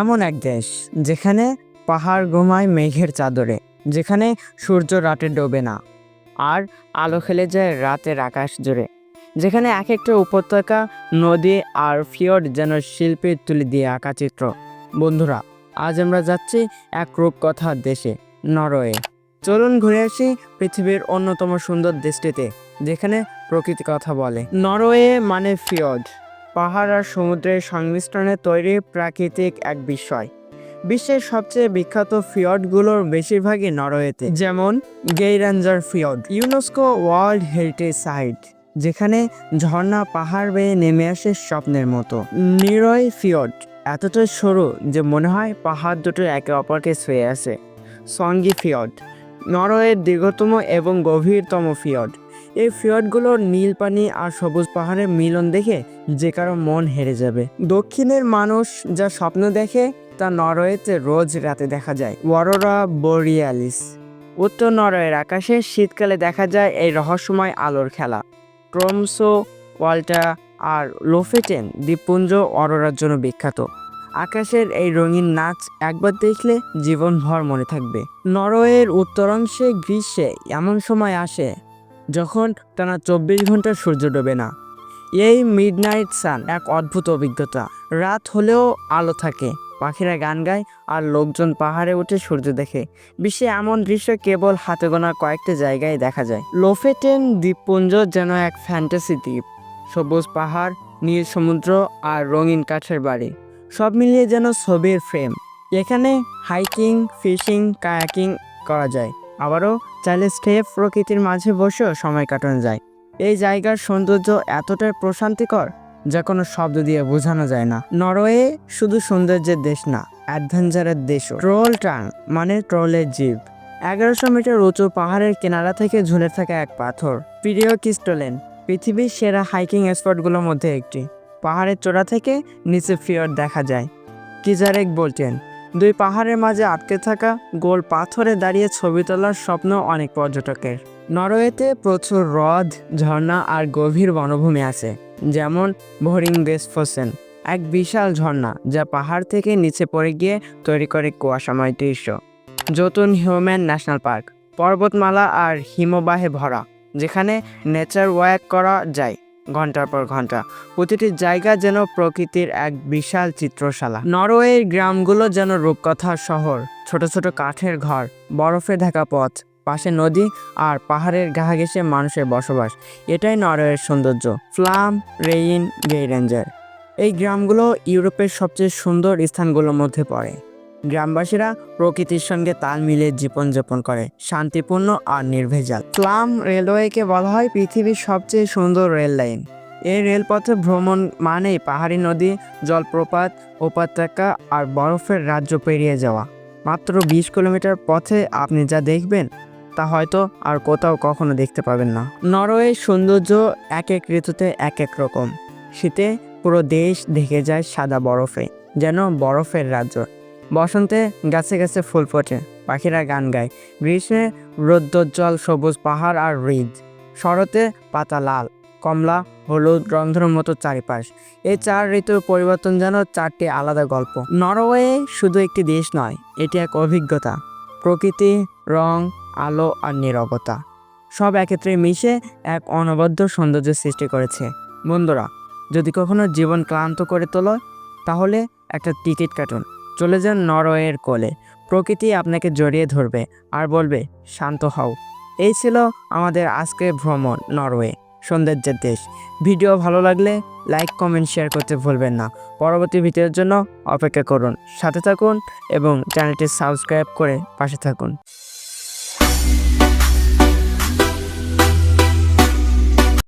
এমন এক দেশ যেখানে পাহাড় ঘুমায় মেঘের চাদরে, যেখানে সূর্য রাতে ডোবে না, আর আলো খেলে যায় রাতের আকাশ জুড়ে, যেখানে এক একটা উপত্যকা, নদী আর ফিয়র্ড যেন শিল্পে তুলে দিয়ে আঁকা চিত্র। বন্ধুরা, আজ আমরা যাচ্ছি এক রূপকথার দেশে, নরওয়ে। চলুন ঘুরে আসি পৃথিবীর অন্যতম সুন্দর দেশটিতে, যেখানে প্রকৃতি কথা বলে। নরওয়ে মানে ফিয়র্ড পাহাড় আর সমুদ্রের সংমিশ্রণে তৈরি প্রাকৃতিক এক বিষয়। বিশ্বের সবচেয়ে বিখ্যাত ফিয়র্ডগুলোর বেশিরভাগই নরওয়েতে, যেমন Geiranger fjord, UNESCO world heritage site, যেখানে ঝর্ণা পাহাড় বেয়ে নেমে আসে স্বপ্নের মতো। নিরয় ফিয়র্ড এতটাই সরু যে মনে হয় পাহাড় দুটো একে অপরকে ছুঁয়ে আছে। সঙ্গি ফিয়র্ড, নরওয়ের দীর্ঘতম এবং গভীরতম ফিয়র্ড। এই ফিয়র্ডগুলোর নীল পানি আর সবুজ পাহাড়ের মিলন দেখে যে কারও মন হেরে যাবে। দক্ষিণের মানুষ যা স্বপ্ন দেখে, তা নরওয়েতে রোজ রাতে দেখা যায়। Aurora borealis. উত্তর নরওয়ের আকাশে শীতকালে দেখা যায় এই রহস্যময় আলোর খেলা। ট্রমসো ওয়াল্টা আর লোফেটেন দ্বীপপুঞ্জ অরোরার জন্য বিখ্যাত। আকাশের এই রঙিন নাচ একবার দেখলে জীবনভর মনে থাকবে। নরওয়ের উত্তরাংশে গ্রীষ্মে এমন সময় আসে যখন টানা চব্বিশ ঘণ্টা সূর্য ডোবে না। এই মিডনাইট সান এক অদ্ভুত অভিজ্ঞতা। রাত হলেও আলো থাকে। পাখিরা গান গায় আর লোকজন পাহাড়ে উঠে সূর্য দেখে। বিশ্বে এমন দৃশ্য কেবল হাতে গোনা কয়েকটা জায়গায় দেখা যায়। লোফেটেন দ্বীপপুঞ্জ যেন এক ফ্যান্টাসি দ্বীপ। সবুজ পাহাড়, নীল সমুদ্র আর রঙিন কাঠের বাড়ি। সব মিলিয়ে যেন ছবির ফ্রেম। এখানে হাইকিং, ফিশিং, কায়াকিং করা যায়। আবারও চাইলে স্টেপ প্রকৃতির মাঝে বসেও সময় কাটানো যায়। এই জায়গার সৌন্দর্য এতটাই প্রশান্তিকর যা কোনো শব্দ দিয়ে বোঝানো যায় না। নরওয়ে শুধু সৌন্দর্যের দেশ না, অ্যাডভেঞ্চারের দেশও। ট্রোল টাং মানে ট্রোলের জীব। এগারোশো মিটার উঁচু পাহাড়ের কিনারা থেকে ঝুলে থাকা এক পাথর। প্রিয় কিস্টোলেন, পৃথিবীর সেরা হাইকিং স্পটগুলোর মধ্যে একটি। পাহাড়ের চূড়া থেকে নিচে ফিয়র দেখা যায়। কিজারেক বলতেন দুই পাহাড়ের মাঝে আটকে থাকা গোল পাথরে দাঁড়িয়ে ছবি তোলার স্বপ্ন অনেক পর্যটকের। নরওয়েতে প্রচুর হ্রদ, ঝর্ণা আর গভীর বনভূমি আছে, যেমন ভরিং বেসফোসেন এক বিশাল ঝর্ণা যা পাহাড় থেকে নিচে পড়ে গিয়ে তৈরি করে কুয়াশাময় দৃশ্য। জতুন হিউম্যান ন্যাশনাল পার্ক, পর্বতমালা আর হিমবাহে ভরা, যেখানে নেচার ওয়াক করা যায়। ঘণ্টার পর ঘণ্টা। প্রতিটি জায়গা যেন প্রকৃতির এক বিশাল চিত্রশালা। নরওয়ের গ্রামগুলো যেন রূপকথা শহর, ছোট ছোট কাঠের ঘর, বরফে ঢাকা পথ, পাশে নদী আর পাহাড়ের গা ঘেঁষে মানুষের বসবাস। এটাই নরওয়ের সৌন্দর্য। Flam, Reine, Geiranger. এই গ্রামগুলো ইউরোপের সবচেয়ে সুন্দর স্থানগুলোর মধ্যে পড়ে। গ্রামবাসীরা প্রকৃতির সঙ্গে তাল মিলিয়ে জীবনযাপন করে, শান্তিপূর্ণ আর নির্ভেজাল। ফ্লাম রেলওয়েকে বলা হয় পৃথিবীর সবচেয়ে সুন্দর রেল লাইন। এই রেলপথে ভ্রমণ মানেই পাহাড়ি নদী, জলপ্রপাত, উপত্যকা আর বরফের রাজ্য পেরিয়ে যাওয়া। মাত্র বিশ কিলোমিটার পথে আপনি যা দেখবেন, তা হয়তো আর কোথাও কখনো দেখতে পাবেন না। নরওয়ের সৌন্দর্য এক এক ঋতুতে এক এক রকম। শীতে পুরো দেশ ঢেকে যায় সাদা বরফে, যেন বরফের রাজ্য। বসন্তে গাছে গাছে ফুল ফোটে, পাখিরা গান গায়। গ্রীষ্মে রৌদ্রোজ্জ্বল সবুজ পাহাড় আর হ্রদ শরতে পাতা লাল, কমলা, হলুদ, রন্ধ্র মতো চারিপাশ। এই চার ঋতুর পরিবর্তন যেন চারটি আলাদা গল্প। নরওয়ে শুধু একটি দেশ নয়, এটি এক অভিজ্ঞতা। প্রকৃতি, রং, আলো আর নীরবতা। সব একত্রে মিশে এক অনবদ্য সৌন্দর্য সৃষ্টি করেছে। বন্ধুরা, যদি কখনো জীবন ক্লান্ত করে তোলো, তাহলে একটা টিকিট কাটুন। চলে যান নরওয়ের কোলে। প্রকৃতি আপনাকে জড়িয়ে ধরবে আর বলবে, শান্ত হও। এই ছিল আমাদের আজকের ভ্রমণ নরওয়ে, সৌন্দর্যের দেশ। ভিডিও ভালো লাগলে লাইক, কমেন্ট, শেয়ার করতে ভুলবেন না। পরবর্তী ভিডিওর জন্য অপেক্ষা করুন। সাথে থাকুন এবং চ্যানেলটি সাবস্ক্রাইব করে পাশে থাকুন।